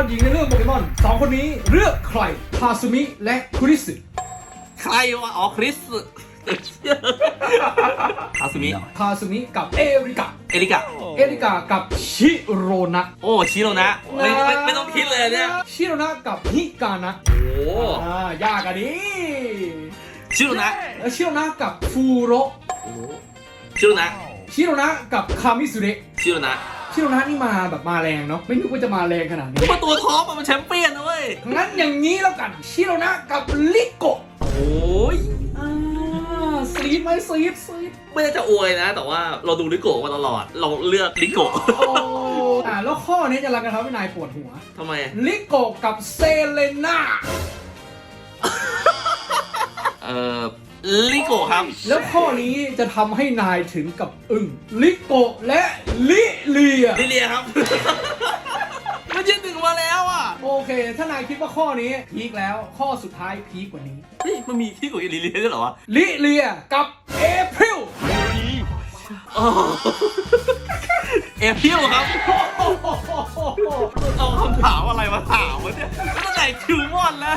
รหญิงในเรื่องโปเกมอนสองคนนี้เลือกใครคาซุมิและคุริสึใครวะอ๋อคริสคาซุมิคาซุมิกับเอริกะเอริกะเอริกากับชิโรนะโอ้ชิโรนะไม่ไม่ไม่ต้องคิดเลยเนี่ยชิโรนะกับฮิกานะโอ้อ่ายากอันนี้ชิโรนะแล้วชิโรนะกับฟูโรชิโรนะชิโรนะกับคามิสุเระชิโรนะ ชิโรนะนี่มาแบบมาแรงเนาะไม่นึกว่าจะมาแรงขนาดนี้ก็มาตัวท็อปอะมันแชมเปี้ยนนะเว้ยงั้นอย่างนี้แล้วกันชิโรนะกับลิโกะโอ้ยอ่าซีดไหมซีดซีดไม่ได้จะอวยนะ แต่ว่าเราดูลิโกะมาตลอด เราเลือกลิโกะโอ้อ่าแล้วข้อนี้จะรักกันทำให้นายปวดหัวทำไมลิโกะกับเซเลน่าเอ่อลิโกะครับ แล้วข้อนี้จะทำให้นายถึงกับอึ้งลิโกะและลิเลียลิเลียครับ มันยืนหนึ่งมาแล้วอะโอเค ถ้านายคิดว่าข้อนี้พีคแล้วข้อสุดท้ายพีคกว่านี้ เฮ้ยมันมีที่กว่าลิเลียด้วยเหรอวะลิเลียกับเอพริลอ๋อเอพิวครับ เอาคำถามอะไรมาถามวะเนี่ยตั้งแต่คิวมอนแล้ว